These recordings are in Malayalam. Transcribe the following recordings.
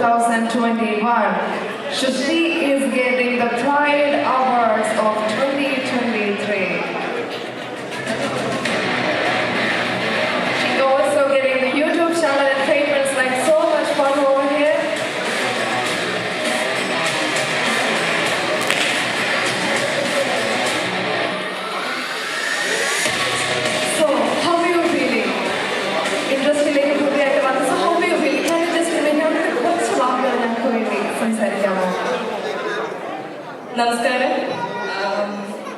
2021. Shruti is getting നമസ്കാരം.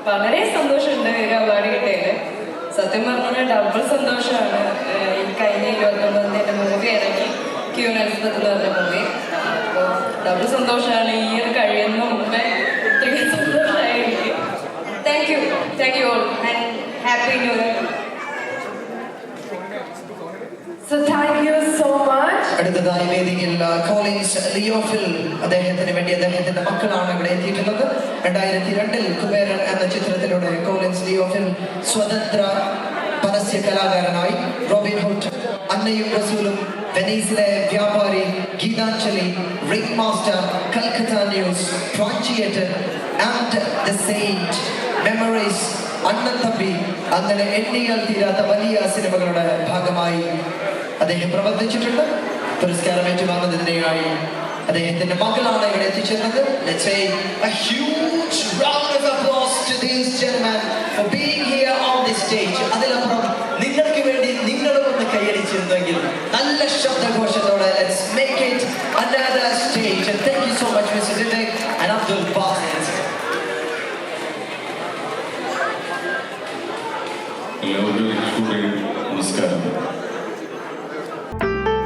വളരെ സന്തോഷമുണ്ട് ഒരു അവാർഡ് കിട്ടിയത് സത്യം പറഞ്ഞാൽ ഡബിൾ സന്തോഷമാണ്. ഈ കഴിഞ്ഞ ഇരുപത്തൊമ്പതാം തീയതി മൂവി ഇറങ്ങി എലിസബത്ത് എന്ന് പറഞ്ഞ മൂവി ഡബിൾ സന്തോഷമാണ്. ഈ ഇയർ കഴിയുന്ന മുമ്പേ ഇത്രയും സന്തോഷമായി എനിക്ക് thank you thank you all and happy new year so അടുത്തതായി വേദിയിൽ കോളേജ് ലിയോഫിൽ അദ്ദേഹത്തിന് വേണ്ടി അദ്ദേഹത്തിന്റെ മക്കളാണ് ഇവിടെ എത്തിയിട്ടുള്ളത്. രണ്ടായിരത്തി രണ്ടിൽ കുബേരൻ എന്ന ചിത്രത്തിലൂടെ കോളേജ് ലിയോഫിൽ സ്വതന്ത്ര പരസ്യ കലാകാരനായി റോബിൻ ഹുഡ് അന്നയും റസൂലും വെനീസിലെ വ്യാപാരി Gitanjali ring master Calcutta news translator and the saint memories അണ്ണൻ അങ്ങനെ എണ്ണിയാൽ തീരാത്ത വലിയ സിനിമകളുടെ ഭാഗമായി അദ്ദേഹം പ്രവർത്തിച്ചിട്ടുണ്ട്. പുരസ്കാരം ഏറ്റുവാങ്ങുന്നതിനായി അദ്ദേഹത്തിന്റെ മകളാണ് ഇവിടെ എത്തിച്ചേർന്നത്. എല്ലാവർക്കും കൂടെ നമസ്കാരം